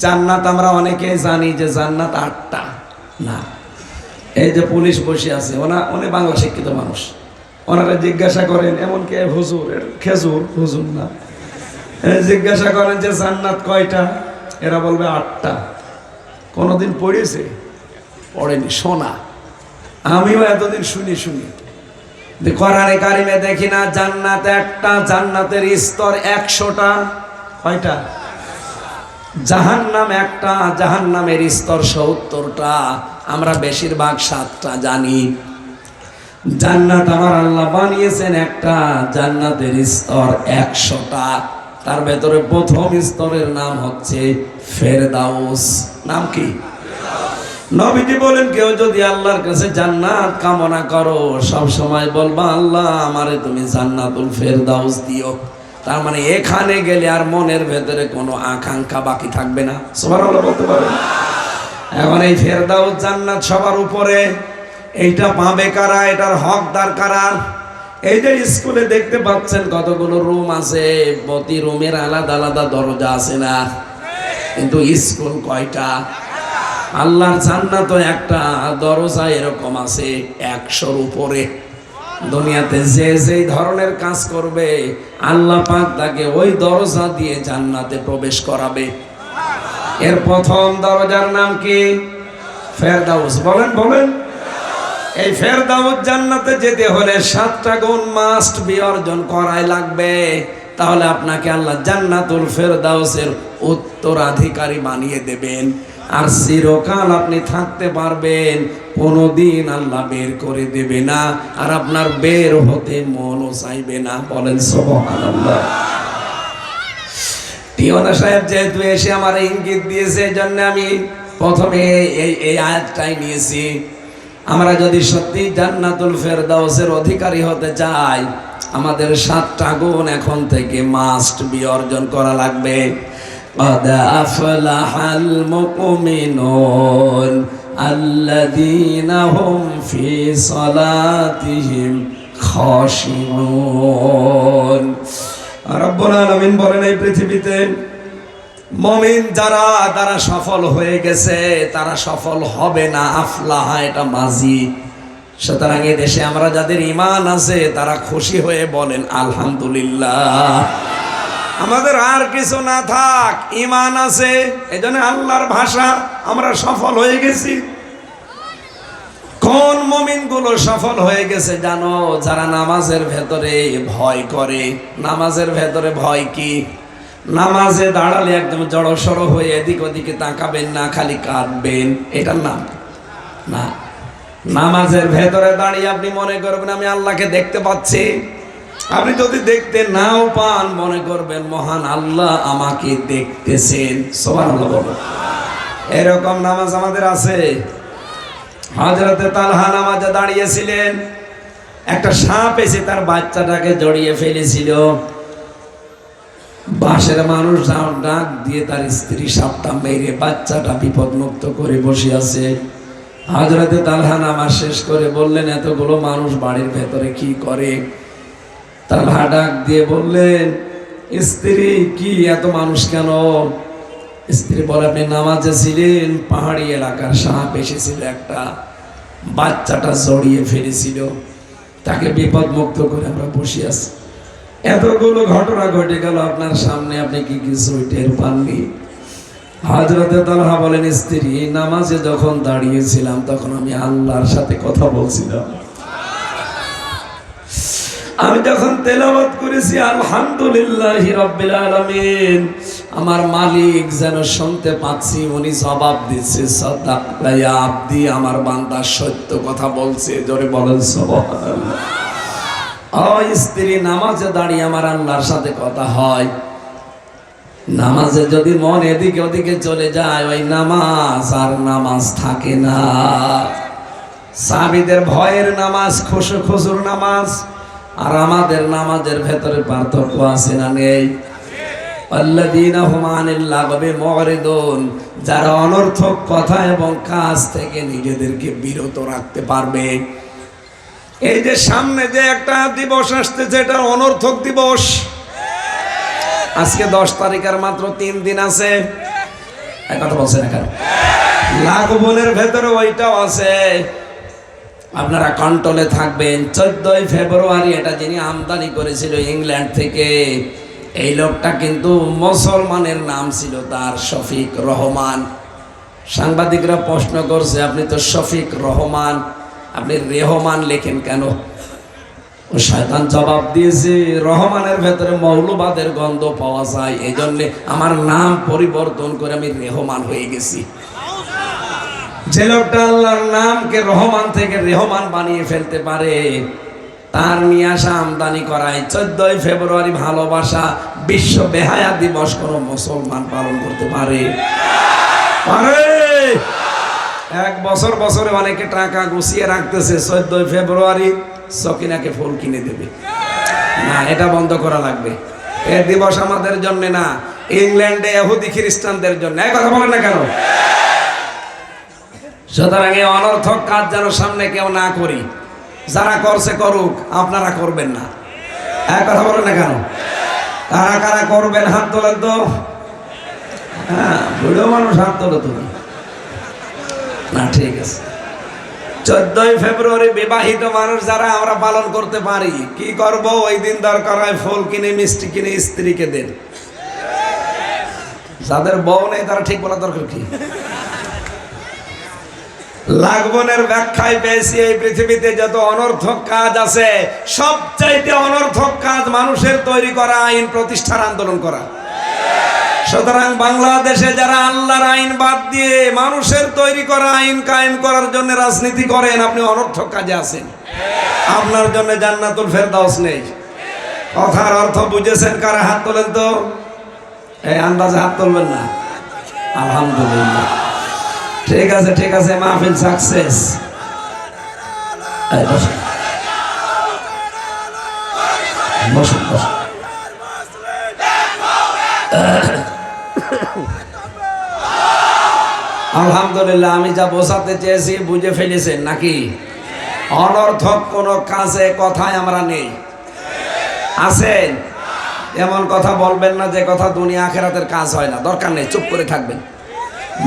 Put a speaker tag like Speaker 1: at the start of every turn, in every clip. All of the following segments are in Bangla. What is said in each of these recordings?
Speaker 1: জান্নাত আমরা অনেকেই জানি যে জান্নাত আটটা। না। এই যে পুলিশ বসে আছে, ওনা, উনি বাংলা শিক্ষিত মানুষ। ওনারা জিজ্ঞাসা করেন, এমনকি হুজুর খেজুর? হুজুর না। জিজ্ঞাসা করেন যে জান্নাত কয়টা? এরা বলবে আটটা। কোনোদিন পড়েছে? পড়েনি, শোনা। আমিও এতদিন শুনি শুনি। কোরআনে কারিমে দেখি না, জান্নাত একটা, জান্নাতের স্তর একশোটা। কয়টা? জাহান্নাম একটা, জাহান্নামের স্তর সত্তরটা আমরা বেশিরভাগ সাতটা জানি। জান্নাত আমার আল্লাহ বানিয়েছেন একটা, জান্নাতের স্তর একশোটা। তার ভেতরে প্রথম স্তরের নাম হচ্ছে ফেরদাউস। নাম কি? নবীজি বলেন, কেউ যদি আল্লাহর কাছে জান্নাত কামনা করো সব সময় বলবা, আল্লাহ আমারে তুমি জান্নাতুল ফেরদাউস দিও। তার মানে এখানে গেলে আর মনের ভেতরে কোনো আকাঙ্ক্ষা বাকি থাকবে না। সবার বলতে পারেন। এখন এই ফেরদাউস জান্নাত সবার উপরে, এইটা পাবে কারা, এটার হকদার কারা? এই যে স্কুলে দেখতে পাচ্ছেন কতগুলো রুম আছে, প্রতি রুমের আলাদা আলাদা দরজা আছে না? কিন্তু স্কুল কয়টা? আল্লাহর জান্নাত একটা দরজা এরকম আছে একশোর উপরে। দুনিয়াতে যে যেই ধরনের কাজ করবে, আল্লাহ পাক তাকে ওই দরজা দিয়ে জান্নাতে প্রবেশ করাবে। এর প্রথম দরজার নাম কি? ফেরদাউস। বলেন বলেন। এই ফেরদাউস জান্নাতে যেতে হলে সাতটা গুণ মাস্ট বি অর্জন করাই লাগবে। তাহলে আপনাকে আল্লাহ জান্নাতুল ফেরদাউসের উত্তরাধিকারী বানিয়ে দেবেন। আর চিরকাল আপনি থাকতে পারবেন, কোনোদিন আল্লাহ বের করে দেবে না, আর আপনার বের হতে মনও চাইবে না। বলেন, সুবহানাল্লাহ। টিওনা সাহেব, যেহেতু এসে আমার ইঙ্গিত দিয়েছে এই জন্য আমি প্রথমে এই এই আয়াতটাই নিয়েছি। আমরা যদি সত্যি জান্নাতুল ফেরদাউসের অধিকারী হতে চাই, আমাদের সাতটা গুণ এখন থেকে মাস্ট বি অর্জন করা লাগবে। قد أفلح المؤمنون الذين هم في صلاتهم خاشعون রব্বুল আলামিন বলেন এই পৃথিবীতে মমিন যারা তারা সফল হয়ে গেছে তারা সফল হবে না আফলাহা এটা মাঝি সুতরাং এই দেশে আমরা যাদের ইমান আছে তারা খুশি হয়ে বলেন আলহামদুলিল্লাহ আমাদের আর কিছু না থাক ইমান আছে এই জন্য আল্লাহর ভাষা আমরা সফল হয়ে গেছি। কোন মমিনগুলো সফল হয়ে গেছে জানো? যারা নামাজের ভেতরে ভয় করে। নামাজের ভেতরে ভয় কি? নামাজে দাঁড়ালে একদম জড়ো সড়ো হয়ে এদিক ওদিকে তাকাবেন না, খালি কাঁদবেন। এটার নাম? না। নামাজের ভেতরে দাঁড়িয়ে আপনি মনে করবেন, আমি আল্লাহকে দেখতে পাচ্ছি। আপনি যদি দেখতে নাও পান, মনে করবেন, মহান আল্লাহ আমাকে দেখতেছেন। সবার এরকম নামাজ আমাদের আছে। হজরতে তালহা নামাজে দাঁড়িয়েছিলেন। একটা সাপ এসে তার বাচ্চাটাকে জড়িয়ে ফেলেছিল। বাসের মানুষ ডাক দিয়ে তার স্ত্রী সাপটা মেরে বাচ্চাটা বিপদমুক্ত করে বসে আছে। হাজরাতে তালহা নামাজ শেষ করে বললেন, এতগুলো মানুষ বাড়ির ভেতরে কি করে? তালহা ডাক দিয়ে বললেন, স্ত্রী, কি এত মানুষ কেন? স্ত্রী বলে, আপনি নামাজে ছিলেন, পাহাড়ি এলাকার সাপ এসেছিল একটা, বাচ্চাটা জড়িয়ে ফেলেছিল। তাকে বিপদ মুক্ত করে আমরা বসে আছি। এতগুলো ঘটনা ঘটে গেল, আপনার সামনে আপনি কি কিছু টের পাননি? হাজরতে তালহা বলেন, স্ত্রী, নামাজে যখন দাঁড়িয়েছিলাম, তখন আমি আল্লাহর সাথে কথা বলছিলাম। আমি যখন তেলাওয়াত করেছি, আলহামদুলিল্লাহ রব্বিল আলামিন, আমার মালিক যেন শুনতে পাচ্ছি, উনি জবাব দিচ্ছে আব্দি আমার বান্দা সত্য কথা বলছে, জোরে বলেন ও স্ত্রী, নামাজে দাঁড়িয়ে আমার আল্লাহর সাথে কথা হয়। নামাজে যদি মন এদিকে ওদিকে চলে যায়, ওই নামাজ আর নামাজ থাকে না। সাবিদের ভয়ের নামাজ খুশু খুশুর নামাজ আর আমাদের নামাজের ভেতরে পার্থক্য আছে না নেই? যারা অনর্থক কথা এবং কাজ থেকে নিজেদেরকে বিরত রাখতে পারবে। এই যে সামনে যে একটা দিবস আসতেছে এটা অনর্থক দিবস। আজকে দশ তারিখের মাত্র তিন দিন আছে। কথা বলছেন এখন? লাখ বোনের ভেতরে ওইটাও আছে। আপনারা কন্ট্রোলে থাকবেন। চোদ্দই ফেব্রুয়ারি এটা যিনি আমদানি করেছিল ইংল্যান্ড থেকে, এই লোকটা কিন্তু মুসলমানের নাম ছিল তার শফিক রহমান। সাংবাদিকরা প্রশ্ন করছে, আপনি তো শফিক রহমান, আপনি রেহমান লেখেন কেন? ও শয়তান জবাব দিয়েছে, রহমানের ভেতরে মৌলবাদের গন্ধ পাওয়া যায় এই জন্যে আমার নাম পরিবর্তন করে আমি রেহমান হয়ে গেছি। যে লোকটা আল্লাহর নামকে রহমান থেকে রেহমান বানিয়ে ফেলতে পারে। তার নিয়ে আসা আমদানি করায় চোদ্দই ফেব্রুয়ারি ভালোবাসা বিশ্ব বেহায়া দিবস কোনো মুসলমান পালন করতে পারে। এক বছর বছরে অনেকে টাকা গুছিয়ে রাখতেছে, চোদ্দই ফেব্রুয়ারি সকিনাকে ফুল কিনে দেবে। না, এটা বন্ধ করা লাগবে। এ দিবস আমাদের জন্য না, ইংল্যান্ডে এহুদি খ্রিস্টানদের জন্য। এই কথা বলেন না কেন? সুতরাং এই অনর্থক কাজ যেন সামনে কেউ না করি। যারা করছে করুক, আপনারা করবেন না। এক কথা বলেন না কেন? কারা কারা করবেন, হাত তোলেন তো। হ্যাঁ বুড়ো মানুষ হাত তোলো তুমি না, ঠিক আছে। চোদ্দই ফেব্রুয়ারি বিবাহিত মানুষ যারা, আমরা পালন করতে পারি। কি করব? ওই দিন দরকার হয় ফুল কিনে, মিষ্টি কিনে, স্ত্রীকে দেন। যাদের বউ নেই, তারা ঠিক বলা দরকার কি? লাগবনের ব্যাখ্যায় পেয়েছি এই পৃথিবীতে যত অনর্থক কাজ আছে, সবচাইতে অনর্থক কাজ মানুষের তৈরি করা, আইন প্রতিষ্ঠার আন্দোলন করা। সুতরাং বাংলাদেশে যারা আল্লাহর আইন বাদ দিয়ে মানুষের তৈরি করা, আইন কায়েম করার জন্য রাজনীতি করেন, আপনি অনর্থক কাজে আছেন। আপনার জন্য জান্নাতুল ফেরদাউস নেই। কথার অর্থ বুঝেছেন কারা হাত তোলেন তো? এই আন্দাজে হাত তুলবেন না। আলহামদুলিল্লাহ। ঠিক আছে ঠিক আছে, মাহফিল সাকসেস বসুন বসুন আলহামদুলিল্লাহ, আমি যা বোঝাতে চেয়েছি, বুঝে ফেলেছেন নাকি? অনর্থক কোনো কাজে, কথায় আমরা নেই। আছেন? এমন কথা বলবেন না যে কথা দুনিয়া আখেরাতের কাজ হয় না। দরকার নেই, চুপ করে থাকবেন।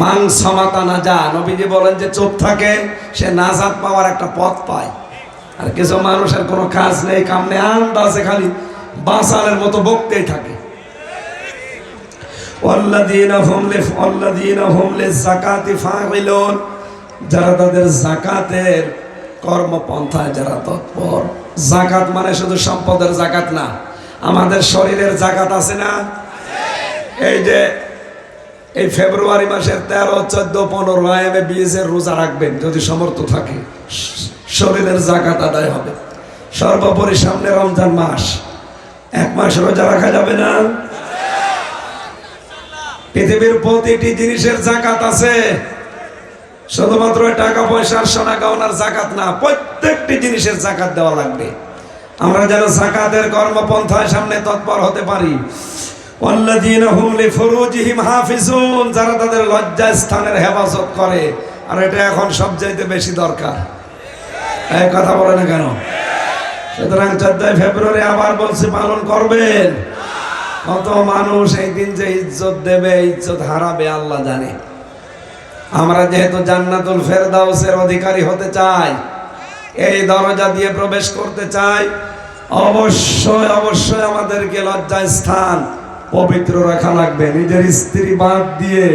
Speaker 1: মান সমাতা না যা, নবীজি বলেন যে চোখ থাকে, সে নাজাত পাওয়ার একটা পথ পায়। আর কিছু মানুষের কোনো কাজ নেই কাম আন্দাজে খালি বাঁচালের মতো বকতেই থাকে। যারা তাদের জাকাতের কর্মপন্থায় যারা তৎপর। জাকাত মানে শুধু সম্পদের জাকাত না, আমাদের শরীরের জাকাত আছে না? এই যে এই ফেব্রুয়ারি মাসের তেরো, চোদ্দ, পনেরো আয়ামে বিএসের রোজা রাখবেন, যদি সমর্থ থাকে, শরীরের জাকাত আদায় হবে। সর্বোপরি সামনে রমজান মাস। এক মাস রোজা রাখা যাবে না? পৃথিবীর প্রতিটি জিনিসের জাকাত আছে। শুধুমাত্র টাকা পয়সার সোনা গহনার জাকাত না, প্রত্যেকটি জিনিসের জাকাত দেওয়া লাগবে। আমরা যেন জাকাতের কর্মপন্থায় সামনে তৎপর হতে পারি। ওয়াল্লাযীনা হুম লিফুরুজিহিম হাফিজুন, যারা তাদের লজ্জা স্থানের হেফাজত করে। আর এটা এখন সবচাইতে বেশি দরকার। এই কথা বলে না কেন? সুতরাং চোদ্দই ফেব্রুয়ারি আবার বলছি, পালন করবেন। কত মানুষ এই দিন যে ইজ্জত দেবে, ইজ্জত হারাবে, আল্লাহ জানে। আমরা যেহেতু জান্নাতুল ফেরদাউসের অধিকারী হতে চাই, এই দরজা দিয়ে প্রবেশ করতে চাই, অবশ্যই অবশ্যই আমাদেরকে লজ্জা স্থান পবিত্র রাখা লাগবে। নিজের স্ত্রী বাদ দিয়ে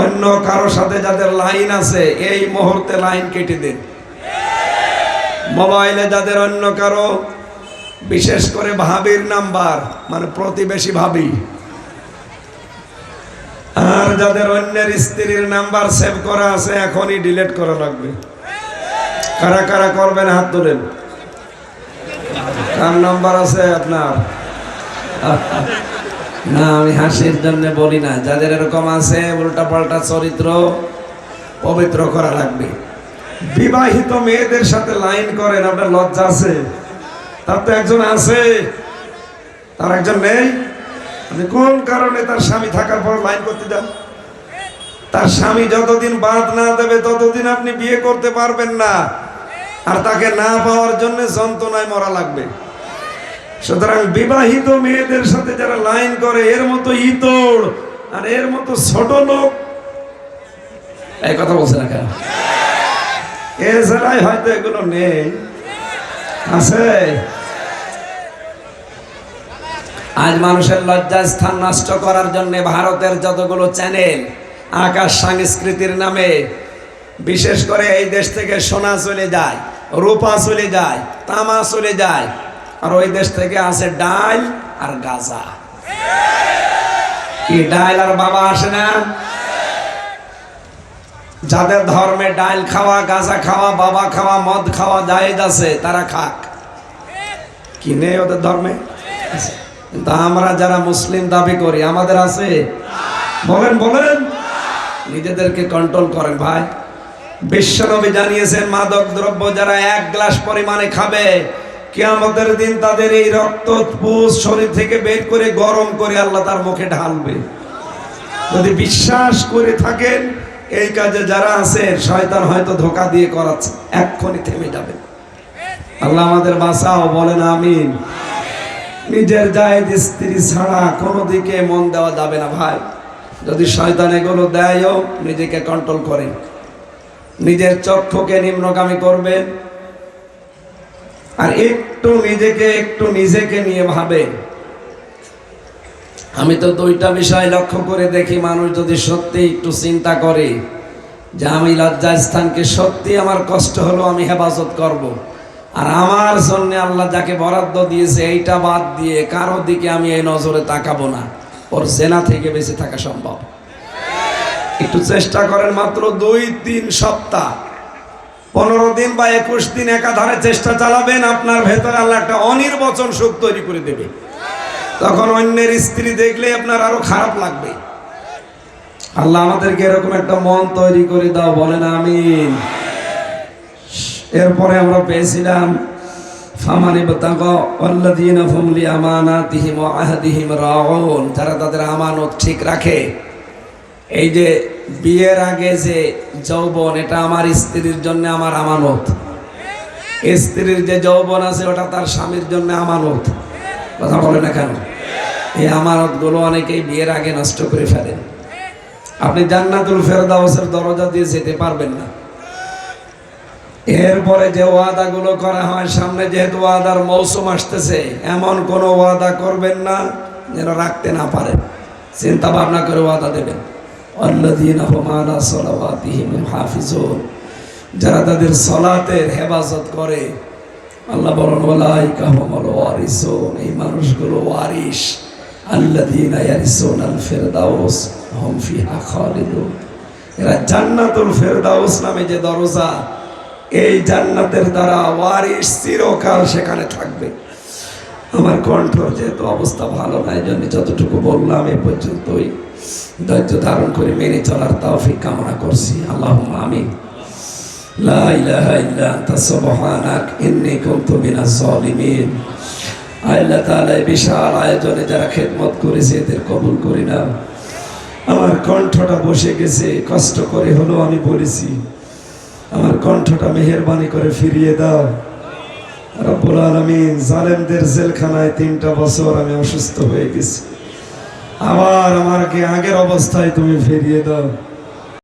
Speaker 1: অন্য কারও সাথে যাদের লাইন আছে, এই মুহূর্তে লাইন কেটে দিন। মোবাইলে যাদের অন্য কারও, বিশেষ করে ভাবির নাম্বার মানে প্রতিবেশী ভাবি। আর যাদের অন্যের স্ত্রীর নাম্বার সেভ করা আছে, এখনই ডিলিট করা লাগবে। কারা কারা করবেন, হাত তোলেন। কার নাম্বার আছে আপনার? না, আমি হাসির জন্য বলি না। যাদের এরকম আছে উল্টা পাল্টা চরিত্র পবিত্র করা লাগবে। বিবাহিত মেয়েদের সাথে লাইন করেন, আপনার লজ্জা আছে? তার তো একজন আছে। তার একজন নেই? আপনি কোন কারণে তার স্বামী থাকার পর লাইন করতে যান? তার স্বামী যতদিন বাদ না দেবে, ততদিন আপনি বিয়ে করতে পারবেন না। আর তাকে না পাওয়ার জন্য যন্ত্রণায় মরা লাগবে। সুতরাং বিবাহিত মেয়েদের সাথে যারা লাইন করে, এর মতো ইতর আর এর মতো ছোট লোক, এই কথা বলছে না কেন? এ জেলায় হয়তো এগুলো নেই। আছে? আজ মানুষের লজ্জা স্থান নষ্ট করার জন্য ভারতের যতগুলো চ্যানেল, আকাশ সংস্কৃতির নামে, বিশেষ করে এই দেশ থেকে সোনা চলে যায়, রূপা চলে যায়, তামা চলে যায় আর ওই দেশ থেকে আসে ডাল আর গাজা। কি ডাল আর বাবা আসে না? যাদের ধর্মে ডাল খাওয়া, গাঁজা খাওয়া, বাবা খাওয়া, মদ খাওয়া জায়েজ আছে, তারা খাক। কি নেই ওদের ধর্মে? কিন্তু আমরা যারা মুসলিম দাবি করি, আমাদের আছে? বলেন বলেন। নিজেদেরকে কন্ট্রোল করেন ভাই। বিশ্বনবী জানিয়েছেন, মাদক দ্রব্য যারা এক গ্লাস পরিমাণে খাবে কিয়ামতের দিন তাদের এই রক্ত শরীর থেকে বের করে গরম করে আল্লাহ তার মুখে ঢালবে। যদি বিশ্বাস করে থাকেন, এই কাজে যারা আছে শয়তান হয়তো ধোকা দিয়ে করাচ্ছে। এক্ষুনি থেমে যাবে আল্লাহ আমাদের বাঁচাও, বলেন আমিন। নিজের জায়েজ স্ত্রী ছাড়া কোনো দিকে মন দেওয়া যাবে না ভাই। যদি শয়তান এগুলো দেয়ও, নিজেকে কন্ট্রোল করেন নিজের চক্ষুকে নিম্নগামী করবেন আর একটু নিজেকে একটু নিজেকে নিয়ে ভাবেন আমি তো দুইটা বিষয় লক্ষ্য করে দেখি, মানুষ যদি সত্যি একটু চিন্তা করে যে আমি লজ্জাস্থানকে সত্যি আমার কষ্ট হলো, আমি হেফাজত করব। আর আমার জন্য আল্লাহ যাকে বরাদ্দ দিয়েছে, এইটা বাদ দিয়ে কারও দিকে আমি এই নজরে তাকাবো না। ওর জেনা থেকে বেঁচে থাকা সম্ভব। একটু চেষ্টা করেন মাত্র দুই, তিন সপ্তাহ। পনেরো দিন বা একুশ দিন একাধারে চেষ্টা চালাবেন, আপনার ভেতরে আল্লাহ একটা অনির্বচন সুখ তৈরি করে দেবে। তখন অন্যের স্ত্রী দেখলে আপনার আরও খারাপ লাগবে। আল্লাহ আমাদেরকে এরকম একটা মন তৈরি করে দাও, বলেন আমিন। এরপরে আমরা পেয়েছিলাম, ফামানি বাতাগা আল্লাযীনা হুম লিআমানাতিহিম ওয়া আহদিহিম রাউন, যারা তাদের আমানত ঠিক রাখে। এই যে বিয়ের আগে যে যৌবন, এটা আমার স্ত্রীর জন্য আমার আমানত। স্ত্রীর যে যৌবন আছে, ওটা তার স্বামীর জন্য আমানত। কথা বলে না কেন? এই আমানতগুলো অনেকেই বিয়ের আগে নষ্ট করে ফেলেন আপনি জান্নাতুল ফেরদাউসের দরজা দিয়ে যেতে পারবেন না। এরপরে যে ওয়াদাগুলো করা হয়, সামনে যেহেতু ওয়াদার মৌসুম আসতেছে, এমন কোনো ওয়াদা করবেন না যেন রাখতে না পারেন। চিন্তা ভাবনা করে ওয়াদা দেবেন। যারা তাদের সলাতের হেফাজত করে, আল্লাহ বলেন এই মানুষগুলো ওয়ারিস ফিরদাউস এরা জান্নাতুল ফেরদাউস যে দরজা, এই জান্নাতের দ্বারা চিরকাল সেখানে থাকবে। আমার কণ্ঠ যেহেতু অবস্থা ভালো না জন্য যতটুকু বললাম এ পর্যন্তই। ধৈর্য ধারণ করে মেনে চলার তৌফিক কামনা করছি। আল্লাহ আমিন। লা ইলাহা ইল্লা আনতা, সুবহানাক, ইন্নী কুনতু মিনাজ জালিমিন আল্লাহ তাআলা বিশাল আয়োজনে যারা খেদমত করেছে, এদের কবুল করি না আমার কণ্ঠটা বসে গেছে, কষ্ট করে হলো আমি বলেছি, আমার কণ্ঠটা মেহেরবানি করে ফিরিয়ে দাও। রব্বুল আলমিন, জালেমদের জেলখানায় তিনটা বছর আমি অসুস্থ হয়ে গেছি। আবার আমাকে আগের অবস্থায় তুমি ফিরিয়ে দাও।